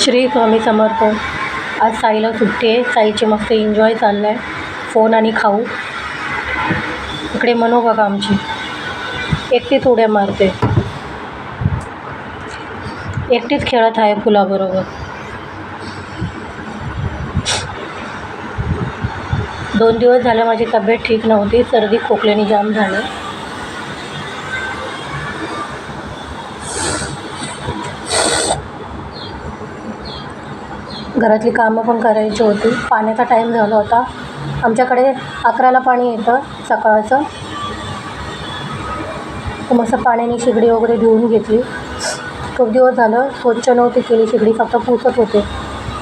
श्री स्वामी समर्थ. आज साईला सुट्टी आहे. साईचे मस्त एन्जॉय चालला आहे फोन आणि खाऊ. इकडे मनू बघा आमची. एकटीच उड्या मारते. एकटीच खेळत आहे फुलाबरोबर. दोन दिवस झाले माझी तब्येत ठीक नव्हती. सर्दी खोकल्याने जाम झालं. घरातली कामं पण करायची होती. पाण्याचा टाईम झाला होता. आमच्याकडे अकराला पाणी येतं सकाळचं. तर मस्त पाण्याने शेगडी वगैरे धुवून घेतली. खूप दिवस झालं स्वच्छ नव्हती केली शेगडी फक्त पुसत होते.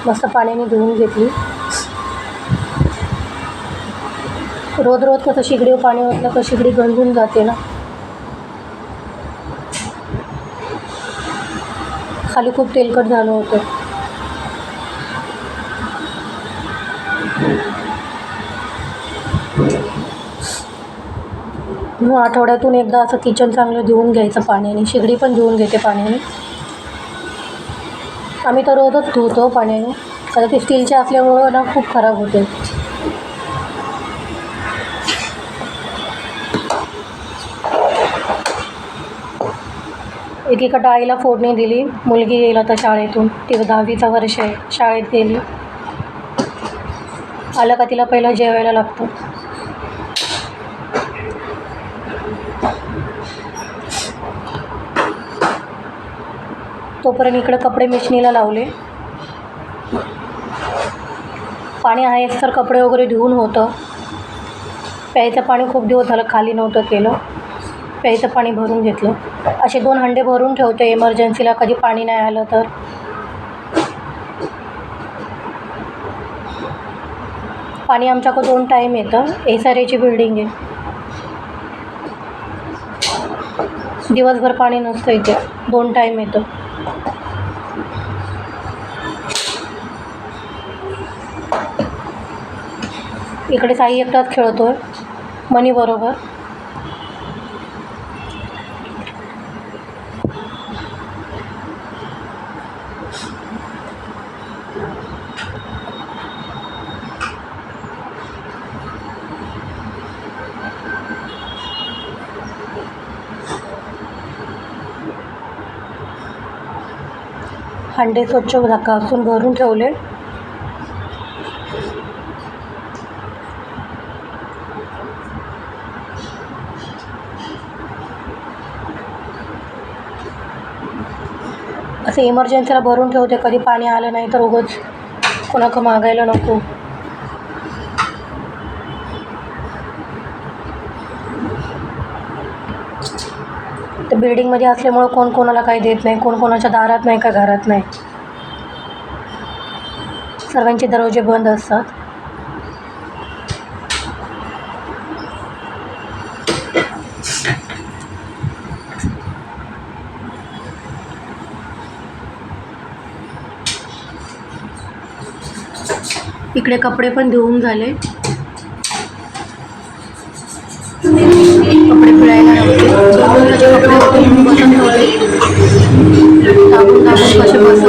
मस्त पाण्याने धुवून घेतली. रोज रोज कसं शिगडीवर पाणी ओतलं तर शेगडी गंजून जाते ना. खाली खूप तेलकट झालं होतं. हो, आठवड्यातून एकदा असं किचन चांगलं धुवून घ्यायचं पाण्याने. शेगडी पण धुवून घेते पाण्याने. आम्ही तर रोजच धुतो पाण्याने. आता ते स्टीलचे असल्यामुळं ना खूप खराब होते. एकीकडं आईला फोडणी दिली. मुलगी येईल आता शाळेतून. ती दहावीचं वर्ष आहे. शाळेत गेली. आलं का तिला पहिलं जेवायला लागतं. तोपर्यंत इकडे कपडे मिशनीला लावले. पाणी आहेच तर कपडे वगैरे धुवून होतं. प्यायचं पाणी खूप दिवस झालं खाली नव्हतं केलं. प्यायचं पाणी भरून घेतलं. असे दोन हंडे भरून ठेवते इमर्जन्सीला कधी पाणी नाही आलं तर. पाणी आमच्याकडं दोन टाईम येतं. एस आर एची बिल्डिंग आहे. दिवसभर पाणी नसतं इथे. दोन टाईम येतं. इकडे साई एकटाच खेळतोय. मनी बरोबर. हंडे स्वच्छ घासून भरून ठेवले. असं इमर्जन्सीला भरून ठेवते. कधी पाणी आलं नाही तर उगाच कोणाकडं मागायला नको. बिल्डिंगमध्ये असल्यामुळं कोण कोणाला काही देत नाही कोण कोणाच्या दारात नाही का घरात नाही. सर्वांचे दरवाजे बंद असतात. इकडे कपडे पण धुवून झाले. म्हणून बसत होते दाबून दाबून कसे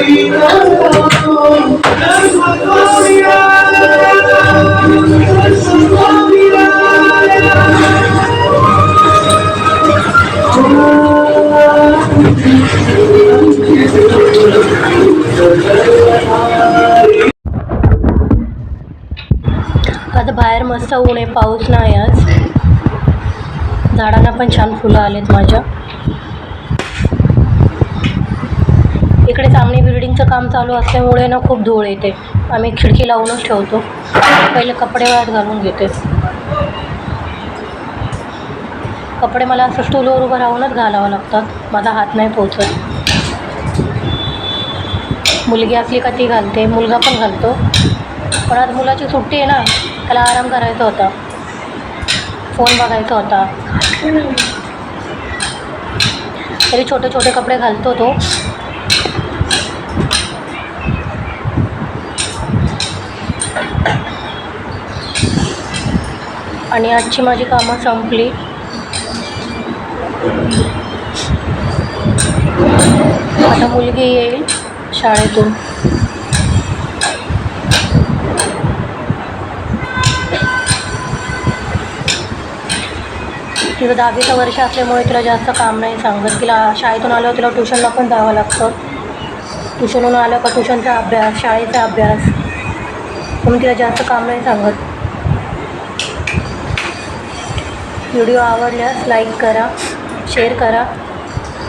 आता बाहेर मस्त ऊन आहे पाऊस नाही आज. झाडांना पण छान फुलं आलेत माझ्या. इकडे सामने बिल्डिंगचं काम चालू असल्यामुळे ना खूप धूळ येते. आम्ही खिडकी लावूनच ठेवतो. पहिले कपडे वाट घालून घेते. कपडे मला असं स्टूलवर उभं राहूनच घालावं लागतात माझा हात नाही पोचत. मुलगी असली का ती घालते. मुलगा पण घालतो. पण आज मुलाची सुट्टी आहे ना त्याला आराम करायचा होता. फोन बघायचा होता. तरी छोटे छोटे कपडे घालतो तो. आणि आजची माझी कामं संपली. आता मुलगी येईल शाळेतून. तिचं दहावीचं वर्ष असल्यामुळे तिला जास्त काम नाही सांगत. तिला शाळेतून आल्यावर तिला ट्युशनला पण जावं लागतं. ट्युशनहून आलं का ट्युशनचा अभ्यास शाळेचा अभ्यास. म्हणून तिला जास्त काम नाही सांगत. व्हिडिओ आवडल्यास लाईक करा शेअर करा.